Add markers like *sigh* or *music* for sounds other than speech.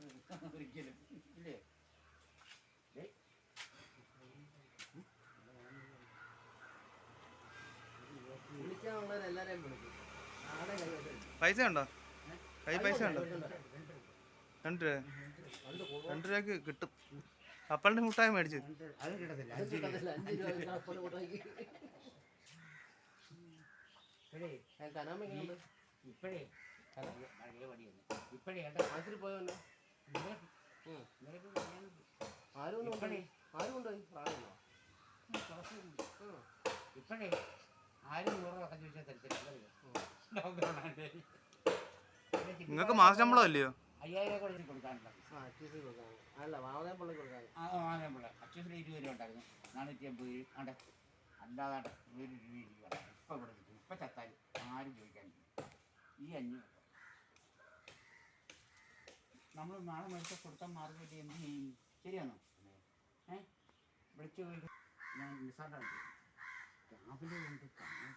*laughs* ഒരിക്കലും. ഇല്ലേ? പൈസ ഉണ്ടോ? കൈ പൈസ ഉണ്ടോ? രണ്ട് രൂപ. രണ്ട് രൂപക്ക് കിട്ടും. അപ്പളുടെ മുട്ടായി മേടിച്ചു. ഇപ്പഴേ ഇപ്പഴേ ഇപ്പഴേ ഏട്ടാ പോയല്ലോ ആരും കൊണ്ടുപോയി ആരും കൊണ്ടുപോയി ഇപ്പഴേ ആരും ചോദിച്ചാൽ തരത്തില്ല. നിങ്ങൾക്ക് മാസ ശമ്പളം അല്ലയോ? അയ്യായിരം കൂടെ ഇതിന് ആ അച്ഛൻ അല്ല വാമതേ പള്ളി കൊടുക്കാൻ ആ പിള്ള. അച്ഛന് ഇരുപത് രൂപ ഉണ്ടായിരുന്നു. നാനൂറ്റി അമ്പത് രൂപ അല്ലാതെ ഒരു രൂപ ഇപ്പം ഇവിടെ ഇപ്പം ചത്താലും ആരും ചോദിക്കാനില്ല. ഈ അഞ്ഞൂറ് നമ്മൾ നാളെ മേടിച്ച കൊടുത്താൽ മാർഗം എന്ത് ചെയ്യും? ശരിയാണോ? ഏ? വിളിച്ചു ഞാൻ നിസാറിന്റെ രാവിലെ കൊണ്ട് കാണാൻ